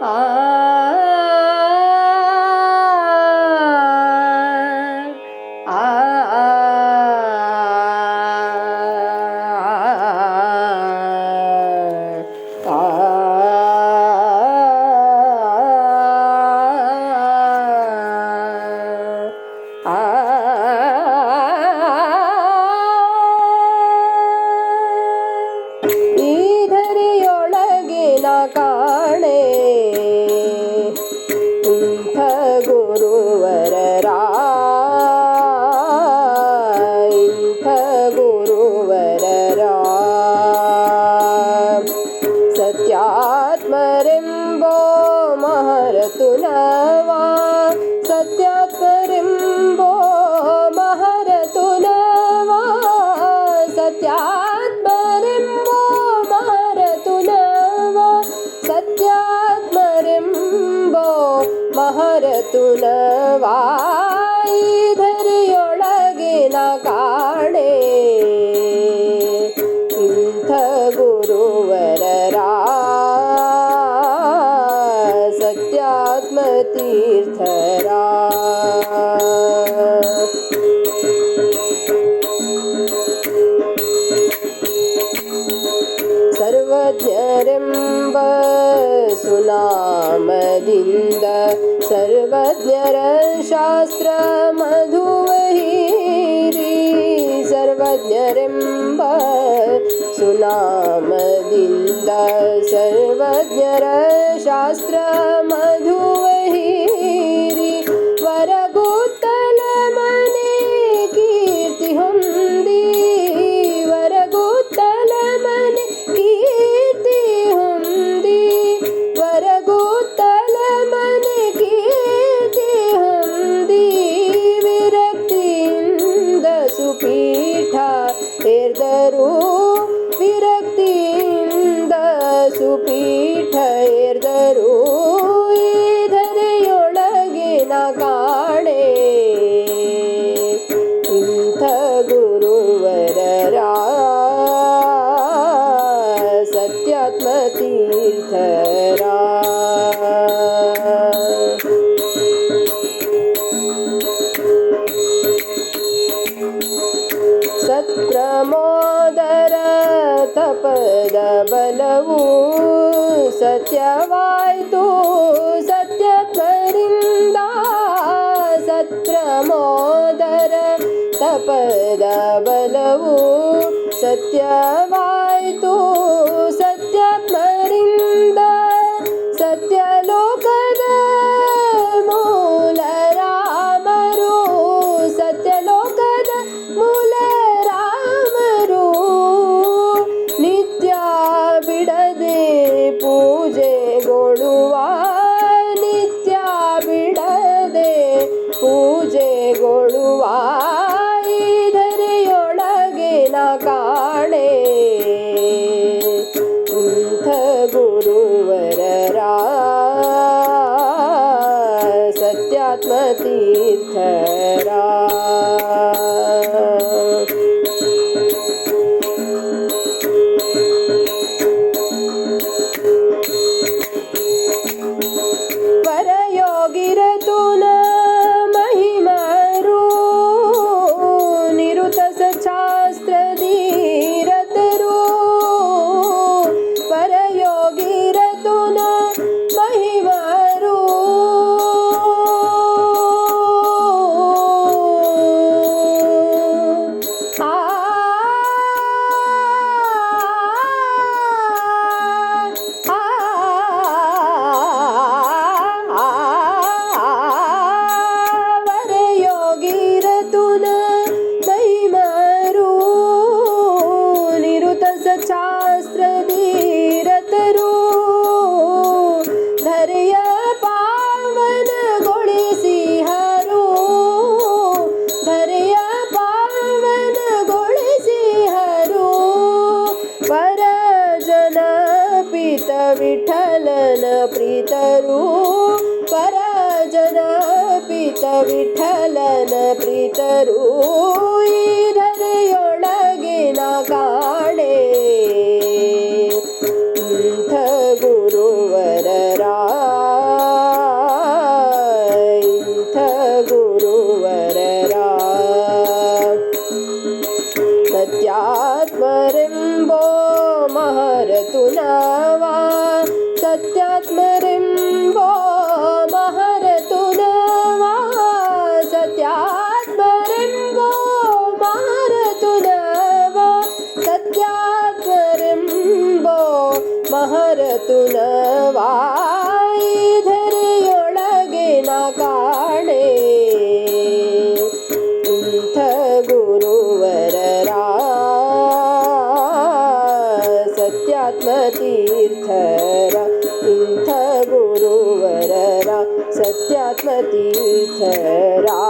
啊。তোলা मदिन्द सर्वज्ञर शास्त्र मधुवहि सर्वज्ञम्भ सुनामदिन्द सर्वज्ञरशास्त्र मधु ತ್ಮತೀರ್ಥ ಸತ್ರ ಮೋದರ ತಪದ ಬಲವ ಸತ್ಯವಾಯಿತು ಸತ್ಯ ಸತ್ರ ಮೋದರ ತಪದ ಬಲವು ಸತ್ಯ जन प्रीतरु पर जन पीत विठलन प्रीतरु का सत्यात्मतीर्थरा तीर्थ तीर्थ सत्यात्मतीर्थरा